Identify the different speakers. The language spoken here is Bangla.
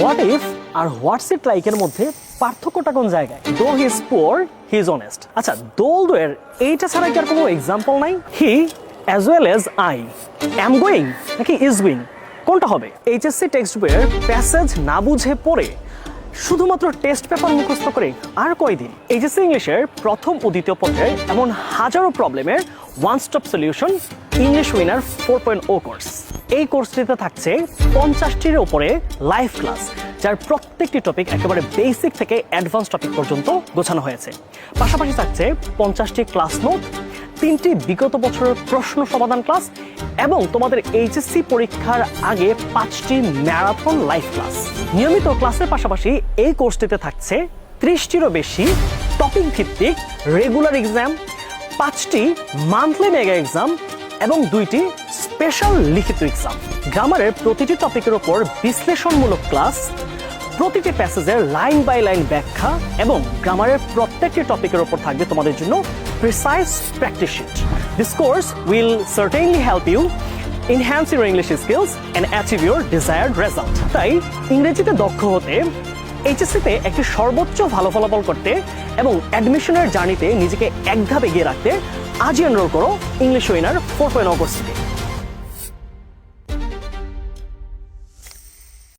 Speaker 1: হোয়াট ইফ আর হোয়াটস ইট লাইকের মধ্যে পার্থক্যটা কোন জায়গায়? Though he is poor he is honest আচ্ছা দোল দোয়ের এইটা ছাড়া কি আর কোনো এক্সাম্পল নাই? He as well as I am going নাকি ইজ গোয়িং কোনটা হবে? এইচএসসি টেক্সট বইয়ের প্যাসেজ না বুঝে পড়ে শুধুমাত্র টেস্ট পেপার মুখস্থ করে আর কয়দিন? এইচএসসি ইংলিশের প্রথম ও দ্বিতীয় এমন হাজারো প্রবলেমের one stop solution English winner four point ও কোর্স এই কোর্সটিতে থাকছে পঞ্চাশটির ওপরে লাইভ ক্লাস যার প্রত্যেকটি টপিক একেবারে বেসিক থেকে অ্যাডভান্স টপিক পর্যন্ত গোছানো হয়েছে। পাশাপাশি থাকছে পঞ্চাশটি ক্লাস নোট তিনটি বিগত বছরের প্রশ্ন সমাধান ক্লাস এবং তোমাদের এইচএসসি পরীক্ষার আগে পাঁচটি ম্যারাথন লাইভ ক্লাস নিয়মিত ক্লাসের পাশাপাশি এই কোর্সটিতে থাকছে ত্রিশটিরও বেশি টপিক ভিত্তিক রেগুলার এক্সাম পাঁচটি মান্থলি মেগা এক্সাম এবং দুইটি স্পেশাল লিখিত এক্সাম গ্রামারের প্রতিটি টপিকের ওপর বিশ্লেষণমূলক ক্লাস প্রতিটি প্যাসেজের লাইন বাই লাইন ব্যাখ্যা এবং গ্রামারের প্রত্যেকটি টপিকের ওপর থাকবে তোমাদের জন্য precise practice sheet this course will certainly help you enhance your English skills and achieve your desired result তাই ইংরেজিতে দক্ষ হতে এইচএসসিতে একটি সর্বোচ্চ ভালো ফলাফল করতে এবং অ্যাডমিশনের জার্নিতে নিজেকে এক এগিয়ে রাখতে আজই এনরোল করো ইংলিশ উইনার ফোর পয়েন্ট কোর্সটিতে